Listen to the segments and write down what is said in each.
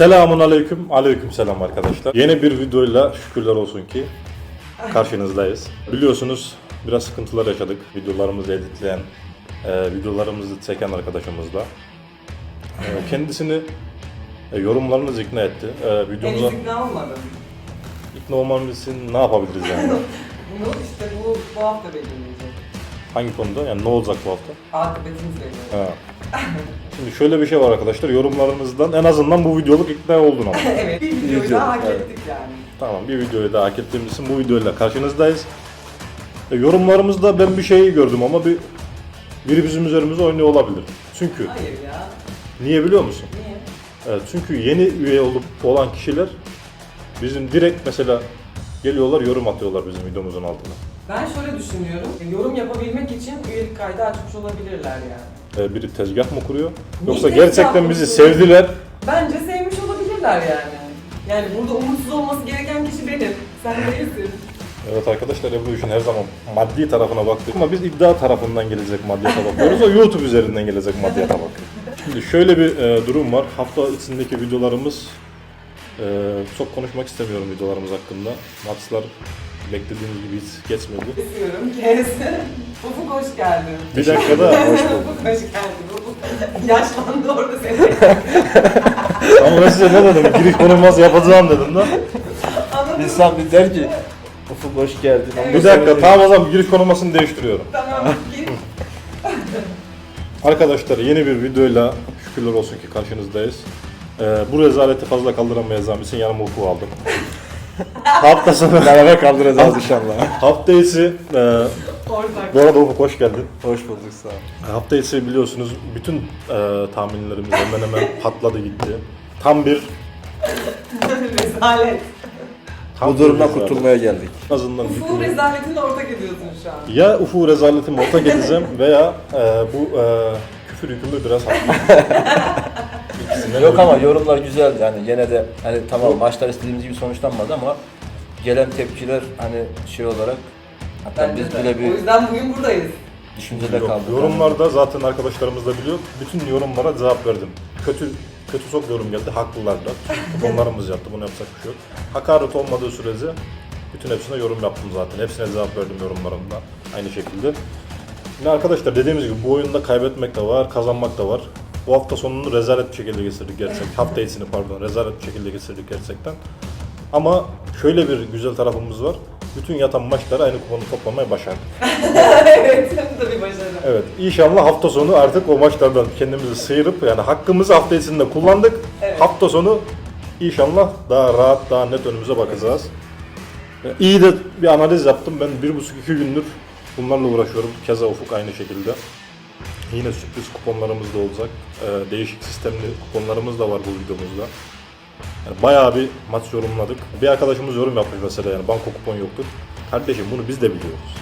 Selamun aleyküm, aleyküm selam arkadaşlar. Yeni bir videoyla şükürler olsun ki karşınızdayız. Biliyorsunuz biraz sıkıntılar yaşadık videolarımızı editleyen, e, videolarımızı çeken arkadaşımızla. E, kendisini e, yorumlarınız ikna etti. E, videomuza Henüz ikna olmadım. ikna olmamız için ne yapabiliriz yani? Bunu işte bu, bu hafta belirleyecek. Hangi konuda? Yani ne olacak bu hafta? Akıbetimiz belirleyecek. Şimdi şöyle bir şey var arkadaşlar. Yorumlarımızdan en azından bu videoluk ikna oldun ama. evet, bir videoyu Video, daha hak evet. ettik yani. Tamam bir videoyu daha hak ettiğimiz için bu videoyla karşınızdayız. E, yorumlarımızda ben bir şey gördüm ama bir biri bizim üzerimize oynuyor olabilir. Çünkü Hayır ya. niye biliyor musun? Niye? E, çünkü yeni üye olup olan kişiler bizim direkt mesela geliyorlar yorum atıyorlar bizim videomuzun altına. Ben şöyle düşünüyorum. Yorum yapabilmek için üyelik kaydı açmış olabilirler yani. E, biri tezgah mı kuruyor? Yoksa tezgah gerçekten bizi kuruyor? sevdiler. Bence sevmiş olabilirler yani. Yani burada umutsuz olması gereken kişi benim. Sen değilsin. Evet arkadaşlar Ebru işin her zaman maddi tarafına baktık ama biz iddia tarafından gelecek maddiyata bakıyoruz. O YouTube üzerinden gelecek maddiyata bakıyor. Şimdi şöyle bir e, durum var. Hafta içindeki videolarımız e, çok konuşmak istemiyorum videolarımız hakkında. Maçlar beklediğimiz gibi hiç geçmedi. Kesiyorum, kes. Ufuk hoş geldin. Bir dakikada hoş bulduk. Ufuk hoş geldin. Ufuk yaşlandı orada seni. Ama ben size ne dedim? Giriş konuşması yapacağım dedim de. Anladın mı? İnsan bir der ki Ufuk hoş geldin. Evet. Bir dakika tamam o zaman giriş konuşmasını değiştiriyorum. Tamam. Arkadaşlar yeni bir videoyla şükürler olsun ki karşınızdayız. Ee, bu rezaleti fazla kaldıramayacağım için yanıma Ufuk'u aldım. Hafta sonu Beraber kaldıracağız inşallah. Hafta içi, e, bu arada Ufuk hoş geldin. Hoş bulduk sağ ol. Hafta içi biliyorsunuz bütün e, tahminlerimiz hemen hemen patladı gitti. Tam bir Rezalet. tam Bu durumdan rezalet. kurtulmaya geldik. En azından Ufuk'un hükümet- rezaletinde ortak ediyorsun şu an. ya Ufuk rezaletimi ortak edeceğim veya e, bu e, küfür yükümü biraz. İkisinden Yok ama yorumlar güzel yani gene de hani tamam maçlar istediğimiz gibi sonuçlanmadı ama gelen tepkiler hani şey olarak hatta Bence biz de. bile O bir yüzden bugün buradayız. düşüncede Yok, kaldık. yorumlarda zaten arkadaşlarımız da biliyor. Bütün yorumlara cevap verdim. Kötü kötü çok yorum geldi. Haklılar da. Kuponlarımız yattı. Bunu yapacak bir şey yok. Hakaret olmadığı sürece bütün hepsine yorum yaptım zaten. Hepsine cevap verdim yorumlarımda. Aynı şekilde. Yine arkadaşlar dediğimiz gibi bu oyunda kaybetmek de var, kazanmak da var. Bu hafta sonunu rezalet bir şekilde geçirdik gerçekten. Hafta içini pardon rezalet bir şekilde geçirdik gerçekten. Ama şöyle bir güzel tarafımız var. Bütün yatan maçları aynı kuponu toplamayı başardık. evet, bu da bir başarı. Evet, inşallah hafta sonu artık o maçlardan kendimizi sıyırıp yani hakkımızı hafta içinde kullandık. Evet. Hafta sonu inşallah daha rahat, daha net önümüze bakacağız. İyi de bir analiz yaptım. Ben bir buçuk iki gündür bunlarla uğraşıyorum. Keza Ufuk aynı şekilde. Yine sürpriz kuponlarımız da olacak. Ee, değişik sistemli kuponlarımız da var bu videomuzda. Yani bayağı bir maç yorumladık. Bir arkadaşımız yorum yapmış mesela yani banko kupon yoktur. Kardeşim bunu biz de biliyoruz.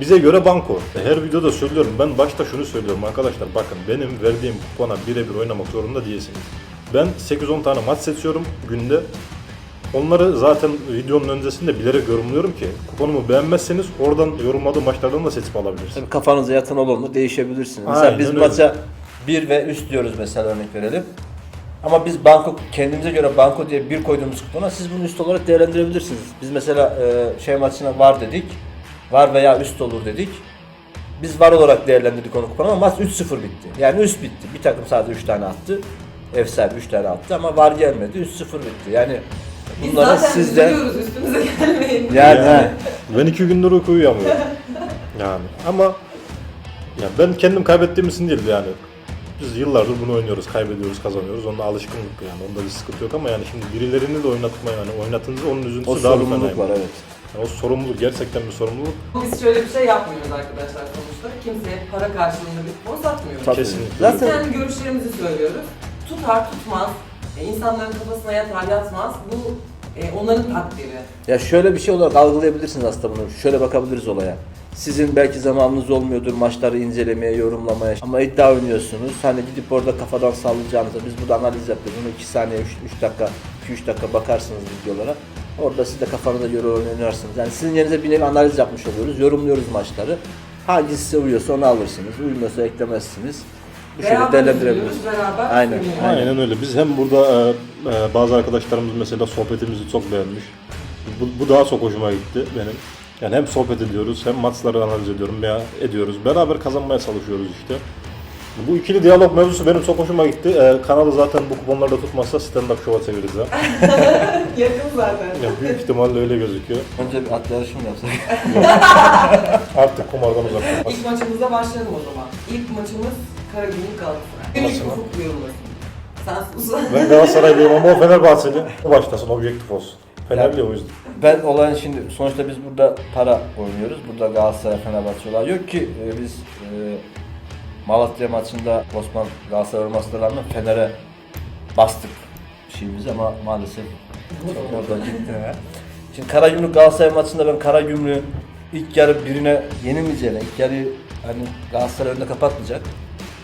Bize göre banko. Her videoda söylüyorum. Ben başta şunu söylüyorum arkadaşlar. Bakın benim verdiğim kupona birebir oynamak zorunda değilsiniz. Ben 8-10 tane maç seçiyorum günde. Onları zaten videonun öncesinde bilerek yorumluyorum ki kuponumu beğenmezseniz oradan yorumladığım maçlardan da seçip alabilirsiniz. Tabii kafanıza yatan olur mu değişebilirsiniz. Mesela Aynen biz öyle. maça 1 ve üst diyoruz mesela örnek verelim. Ama biz banko kendimize göre banko diye bir koyduğumuz kupona siz bunu üst olarak değerlendirebilirsiniz. Biz mesela e, şey maçına var dedik. Var veya üst olur dedik. Biz var olarak değerlendirdik onu kuponu ama maç 3-0 bitti. Yani üst bitti. Bir takım sadece 3 tane attı. Ev sahibi 3 tane attı ama var gelmedi. 3-0 bitti. Yani Biz bunlara zaten sizden üzülüyoruz, üstümüze gelmeyin. yani, Yani ben iki gündür uyku uyuyamıyorum. Yani ama ya ben kendim kaybettiğim için değil yani. Biz yıllardır bunu oynuyoruz, kaybediyoruz, kazanıyoruz. Onda alışkınlık yani. Onda bir sıkıntı yok ama yani şimdi birilerini de oynatma yani. Oynatınca onun üzüntüsü o daha bir sorumluluk var evet. Yani o sorumluluk gerçekten bir sorumluluk. Biz şöyle bir şey yapmıyoruz arkadaşlar sonuçta. Kimseye para karşılığında bir kupon satmıyoruz. Tabii. Kesinlikle. Biz Zaten kendi görüşlerimizi söylüyoruz. Tutar tutmaz, e, insanların kafasına yatar yatmaz. Bu e, onların takdiri. Ya şöyle bir şey olarak algılayabilirsiniz aslında bunu. Şöyle bakabiliriz olaya. Sizin belki zamanınız olmuyordur maçları incelemeye, yorumlamaya ama iddia oynuyorsunuz. Hani gidip orada kafadan sallayacağınızda biz burada analiz yapıyoruz. Bunu 2 saniye, 3 dakika, 2-3 dakika bakarsınız videolara. Orada siz de kafanıza göre oynarsınız. Yani sizin yerinize bir nevi analiz yapmış oluyoruz. Yorumluyoruz maçları. Hangisi size uyuyorsa onu alırsınız. Uymuyorsa eklemezsiniz. Bu şekilde Beraber değerlendirebiliriz. üzülüyoruz, beraber Aynen. Aynen öyle. Biz hem burada e, e, bazı arkadaşlarımız mesela sohbetimizi çok beğenmiş. Bu, bu daha çok hoşuma gitti benim. Yani hem sohbet ediyoruz hem maçları analiz ediyorum veya ediyoruz. Beraber kazanmaya çalışıyoruz işte. Bu ikili diyalog mevzusu benim çok hoşuma gitti. E, kanalı zaten bu kuponlarda tutmazsa stand-up show'a çeviririz ha. Yakın zaten. Ya büyük ihtimalle öyle gözüküyor. Önce bir at yarışı mı yapsak? Artık kumardan uzak. İlk maçımıza başlayalım o zaman. İlk maçımız Karagümrük Galatasaray. İlk Nasıl? ufuk duyurması. Sen sus. Ben Galatasaraylıyım ama o Fenerbahçeli. O başlasın, objektif olsun. Fenerli o yüzden. Ben olayın şimdi sonuçta biz burada para oynuyoruz. Burada Galatasaray Fenerbahçe olay yok ki e, biz e, Malatya maçında Osman Galatasaray olmasına rağmen Fener'e bastık şeyimizi ama maalesef çok orada gitti. Şimdi Karagümrük Galatasaray maçında ben Karagümrük'ün ilk yarı birine yenilmeyeceğine, ilk yarı hani Galatasaray önünde kapatmayacak,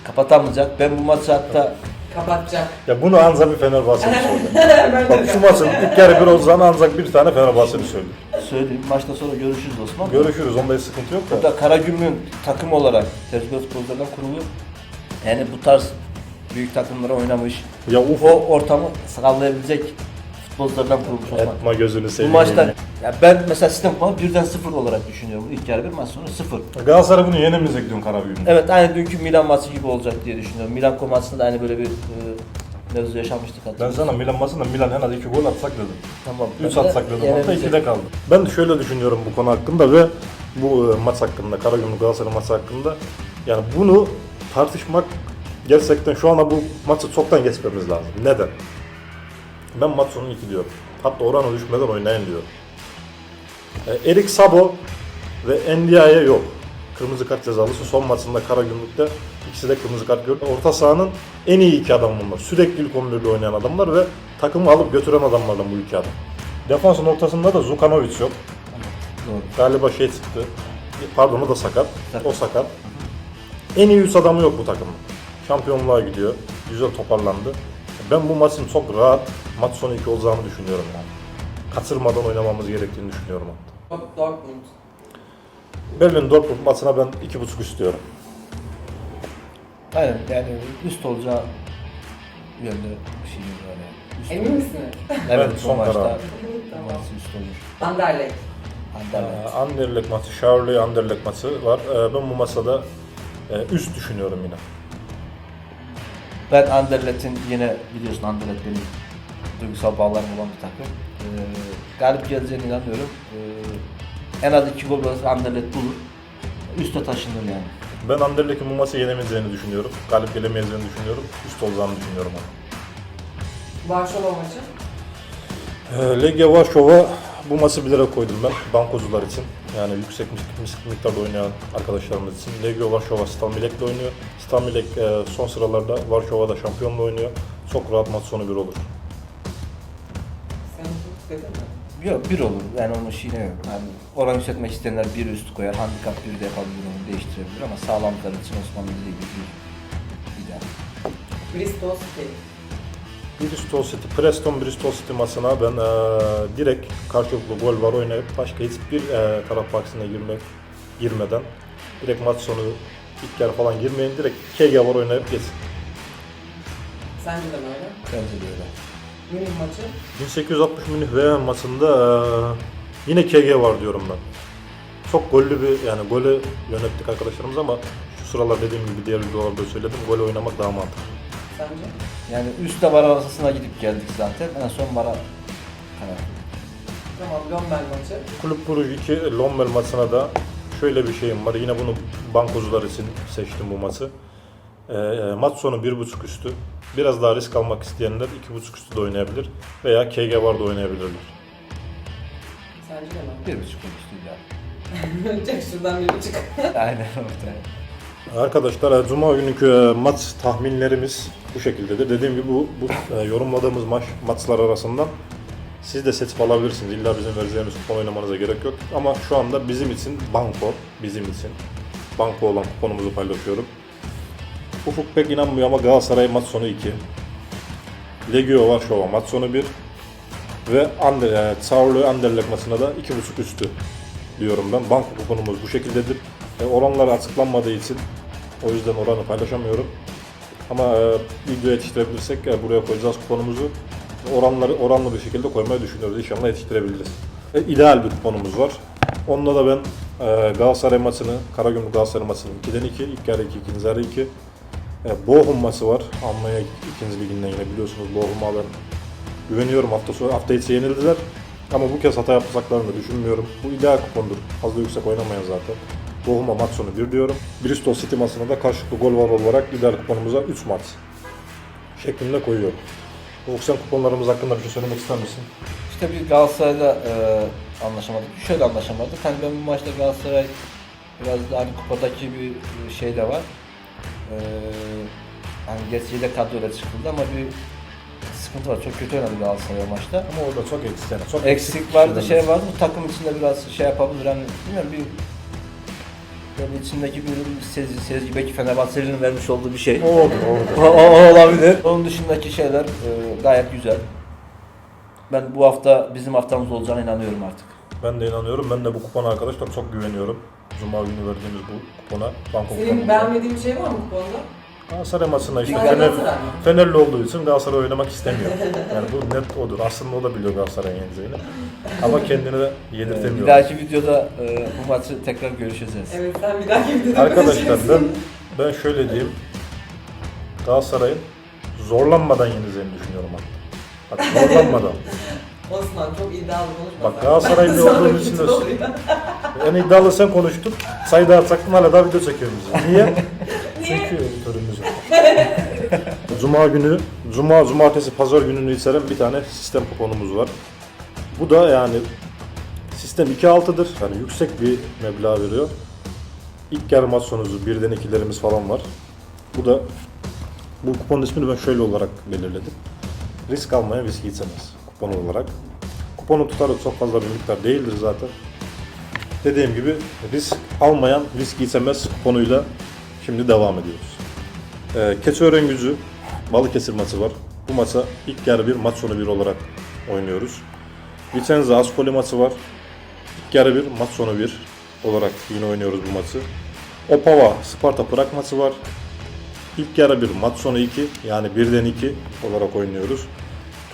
kapatamayacak. Ben bu maçı hatta Kapatacak. Ya bunu anza bir Fenerbahçeli söyle. ben Bak şu maçın ilk yarı bir olacağını ancak bir tane Fenerbahçeli söyle. Söyleyeyim. Maçtan sonra görüşürüz Osman. Görüşürüz, onda hiç sıkıntı yok da. Burada Karagümrük'ün takım olarak tecrübeli futbolculardan kurulu. Yani bu tarz büyük takımlara oynamış. Ya uf O ortamı sağlayabilecek futbolculardan kurulmuş Osman. etme gözünü Bu seveyim. maçta ya ben mesela sistem kumanı birden sıfır olarak düşünüyorum. İlk yarı bir maç sonra sıfır. Galatasaray bunu yenemeyecek diyorsun Karabük'ün. Evet aynı dünkü Milan maçı gibi olacak diye düşünüyorum. Milan maçında da aynı böyle bir e, mevzu yaşamıştık Ben hatırlıyorsun. sana Milan maçında Milan en az 2 gol atsak dedim. Tamam. 3 ben de atsak dedim hatta yenemeyecek. 2'de kaldı. Ben şöyle düşünüyorum bu konu hakkında ve bu e, maç hakkında, Karagümrük Galatasaray maçı hakkında. Yani bunu tartışmak gerçekten şu anda bu maçı çoktan geçmemiz lazım. Neden? Ben maç sonu 2 diyorum. Hatta oranı düşmeden oynayın diyorum. E, Erik Sabo ve Ndiaye yok. Kırmızı kart cezalısı son maçında Karagümrük'te ikisi de kırmızı kart gördü. Orta sahanın en iyi iki adam bunlar. Sürekli ilk 11'de oynayan adamlar ve takımı alıp götüren adamlardan bu iki adam. Defansın ortasında da Zukanovic yok. Doğru. Galiba şey çıktı. Pardon o da sakat. O sakat. En iyi üç adamı yok bu takımın. Şampiyonluğa gidiyor. Güzel toparlandı. Ben bu maçın çok rahat maç sonu 2 olacağını düşünüyorum yani. Kaçırmadan oynamamız gerektiğini düşünüyorum hatta. Dortmund. Berlin Dortmund maçına ben 2.5 istiyorum. Aynen yani üst olacağı yönde bir şey yok yani. Üst Emin misiniz? Evet, Evet, son son maçta karar. Tamam. üst olur. Anderlecht. Anderlecht. Ee, Anderlecht maçı, Charlie Anderlecht maçı var. Ee, ben bu masada e, üst düşünüyorum yine. Ben Anderlecht'in yine biliyorsun Anderlecht benim duygusal bağlarım olan bir takım. Ee, galip geleceğine inanıyorum. Ee, en az iki gol olursa Anderlecht bulur. Üste taşınır yani. Ben Anderlecht'in bu maçı yenemeyeceğini düşünüyorum. Galip gelemeyeceğini düşünüyorum. Üst olacağını düşünüyorum. ama. Varşova maçı. Ee, Legia Varşova bu maçı bilerek koydum ben bankocular için. Yani yüksek miktarda oynayan arkadaşlarımız için. Legia Varşova Stamilek'le oynuyor. Stamilek e, son sıralarda Varşova'da şampiyonla oynuyor. Çok rahat maç sonu bir olur. Sen dedin mi? Yok bir olur yani onun şeyine yok. Yani oran yükseltmek isteyenler bir üst koyar, handikap bir de yapabilir onu değiştirebilir ama sağlamlıklar için Osmanlı dediği gibi bir ideal. Bristol City. Bristol City, Preston Bristol City maçına ben e, direkt karşılıklı gol var oynayıp başka hiçbir e, taraf baksına girmek girmeden direkt maç sonu ilk yarı falan girmeyin direkt KG var oynayıp geçsin. Sence de mi öyle? Bence de öyle. Münih maçı. 1860 Münih VM maçında yine KG var diyorum ben. Çok gollü bir yani golü yönettik arkadaşlarımız ama şu sıralar dediğim gibi diğer videolarda söyledim golü oynamak daha mantıklı. Sence? Yani üstte var arasına gidip geldik zaten. En son vara karar. Tamam, Lombel maçı. Kulüp Brugge 2 Lommel maçına da şöyle bir şeyim var. Yine bunu bankocular için seçtim bu maçı. Eee, maç sonu 1.5 üstü. Biraz daha risk almak isteyenler 2.5 üstü de oynayabilir veya KG var da oynayabilirler. Sence de mi? Bir buçuk üstü ideal. Çek şuradan bir buçuk. Aynen ortaya. Arkadaşlar Cuma günkü e, maç tahminlerimiz bu şekildedir. Dediğim gibi bu, bu e, yorumladığımız maç maçlar arasından siz de seçip alabilirsiniz. İlla bizim vereceğimiz kupon oynamanıza gerek yok. Ama şu anda bizim için banko, bizim için banko olan kuponumuzu paylaşıyorum. Ufuk pek inanmıyor ama Galatasaray maç sonu 2. Legio Varşova maç sonu 1. Ve Ander, e, Çağrı Anderlecht maçına da 2.5 üstü diyorum ben. Banko kuponumuz bu şekildedir. E, oranlar açıklanmadığı için o yüzden oranı paylaşamıyorum. Ama e, video yetiştirebilirsek e, buraya koyacağız kuponumuzu. Oranları oranlı bir şekilde koymayı düşünüyoruz. İnşallah yetiştirebiliriz. E, ideal bir kuponumuz var. Onunla da ben e, Galatasaray maçını, Karagümrük Galatasaray maçını 2'den 2, ilk yarı 2, ikinci yarı 2. E, Bochum maçı var. Almanya ikinci liginden yine biliyorsunuz Bochum'a ben güveniyorum. Hafta sonu hafta içi yenildiler. Ama bu kez hata yapacaklarını da düşünmüyorum. Bu ideal kupondur. Fazla yüksek oynamayan zaten. Bochum'a maç sonu 1 diyorum. Bristol City maçına da karşılıklı gol var olarak ideal kuponumuza 3 maç şeklinde koyuyorum. Bu sen kuponlarımız hakkında bir şey söylemek ister misin? İşte bir Galatasaray'la e, anlaşamadık. Şöyle anlaşamadık. Hani ben bu maçta Galatasaray biraz da hani kupadaki bir şey de var. E, hani gerçeğiyle kadroyla çıkıldı ama bir sıkıntı var. Çok kötü oynadı Galatasaray o maçta. Ama orada çok eksik. Yani çok Eksik vardı, kişiler şey vardı. Bu takım içinde biraz şey yapabilir. Hani bilmiyorum bir yani içindeki bir sezgi, sezgi belki Fenerbahçe'nin vermiş olduğu bir şey. O olur, O, olur. o- olabilir. Onun dışındaki şeyler e, gayet güzel. Ben bu hafta bizim haftamız olacağına inanıyorum artık. Ben de inanıyorum. Ben de bu kupona arkadaşlar çok güveniyorum. Cuma günü verdiğimiz bu kupona. Banko Senin kuponuna. beğenmediğin bir şey var mı kuponda? Galatasaray maçında işte Fener, mı? Fenerli olduğu için Galatasaray oynamak istemiyor. Yani bu net odur. Aslında o da biliyor Galatasaray'ın yeneceğini. Ama kendini de E, yedirtemiyor. bir dahaki videoda e, bu maçı tekrar görüşeceğiz. Evet sen bir dahaki videoda Arkadaşlar ben ben şöyle diyeyim. Galatasaray'ın zorlanmadan yeneceğini düşünüyorum hatta. Bak zorlanmadan. Osman çok iddialı konuşma. Bak. Galatasaraylı olduğum için de-. En iddialı sen konuştun. Sayı dağıtsaktın hala daha video çekiyoruz. Niye? Niye? Çünkü törümüz yok. Cuma günü, Cuma, Cumartesi, Pazar gününü içeren bir tane sistem kuponumuz var. Bu da yani sistem 2.6'dır. Yani yüksek bir meblağ veriyor. İlk yarı maç sonucu birden ikilerimiz falan var. Bu da bu kuponun ismini ben şöyle olarak belirledim. Risk almaya viski içemez kupon olarak. Kuponun tutarı çok fazla bir miktar değildir zaten. Dediğim gibi risk almayan viski içemez kuponuyla şimdi devam ediyoruz. Ee, Keçiören gücü Balıkesir maçı var. Bu maça ilk yarı bir maç sonu bir olarak oynuyoruz. Vicenza Ascoli maçı var. İlk yarı bir maç sonu bir olarak yine oynuyoruz bu maçı. Opava Sparta Prag maçı var. İlk yarı bir maç sonu 2 yani 1'den 2 olarak oynuyoruz.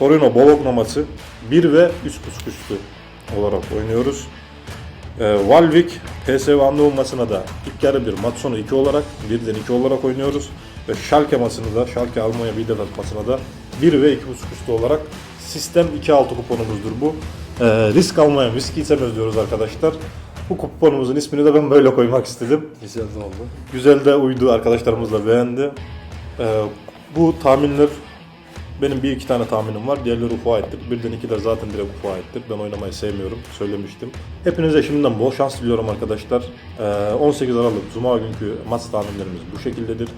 Torino Bologna maçı 1 ve 3.5 üstü olarak oynuyoruz. Ee, Valvik PSV Eindhoven maçına da ilk yarı bir maç sonu 2 olarak 1'den 2 olarak oynuyoruz. Ve Schalke maçını da Schalke Almanya Bielefeld maçına da 1 ve 2.5 üstü olarak sistem 2.6 kuponumuzdur bu. Ee, risk almayan riski içemez diyoruz arkadaşlar. Bu kuponumuzun ismini de ben böyle koymak istedim. Güzel de oldu. Güzel de uydu arkadaşlarımız da beğendi. Ee, bu tahminler benim bir iki tane tahminim var. Diğerleri ufa aittir. Birden ikiler zaten direkt ufa aittir. Ben oynamayı sevmiyorum. Söylemiştim. Hepinize şimdiden bol şans diliyorum arkadaşlar. Ee, 18 Aralık Cuma günkü maç tahminlerimiz bu şekildedir.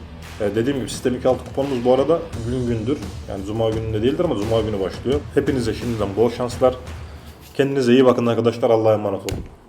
Ee, dediğim gibi sistem 2.6 kuponumuz bu arada gün gündür. Yani Cuma gününde değildir ama Cuma günü başlıyor. Hepinize şimdiden bol şanslar. Kendinize iyi bakın arkadaşlar. Allah'a emanet olun.